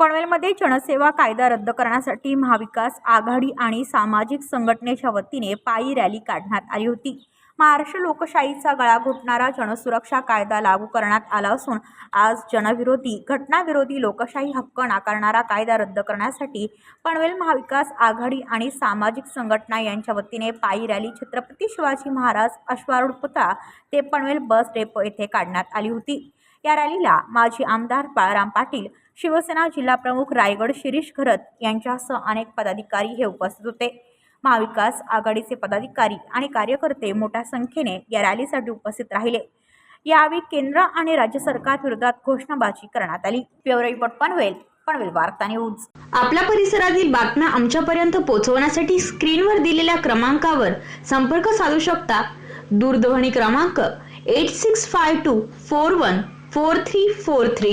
पनवेलमध्ये जनसेवा कायदा रद्द करण्यासाठी महाविकास आघाडी आणि सामाजिक संघटनेच्या वतीने पायी रॅली काढण्यात आली होती. महाराष्ट्र लोकशाहीचा गळा घोटणारा जनसुरक्षा कायदा लागू करण्यात आला असून आज जनविरोधी घटनाविरोधी लोकशाही हक्क नाकारणारा कायदा रद्द करण्यासाठी पनवेल महाविकास आघाडी आणि सामाजिक संघटना यांच्या वतीने पायी रॅली छत्रपती शिवाजी महाराज अश्वारूढ पुतळा ते पनवेल बस डेपो येथे काढण्यात आली होती. या रॅलीला माजी आमदार बाळाराम पाटील शिवसेना जिल्हाप्रमुख रायगड शिरीष घरत यांच्यासह अनेक पदाधिकारी हे उपस्थित होते. महाविकास आघाडीचे पदाधिकारी आणि कार्यकर्ते मोठ्या संख्येने या रॅलीसाठी उपस्थित राहिले. यावेळी केंद्र आणि राज्य सरकार विरोधात घोषणाबाजी करण्यात आली. ब्युरो रिपोर्ट पनवेल पनवेल वार्ता न्यूज. आपल्या परिसरातील बातम्या आमच्यापर्यंत पोहोचवण्यासाठी स्क्रीनवर दिलेल्या क्रमांकावर संपर्क साधू शकता. दूरध्वनी क्रमांक eight six five two four one four three four three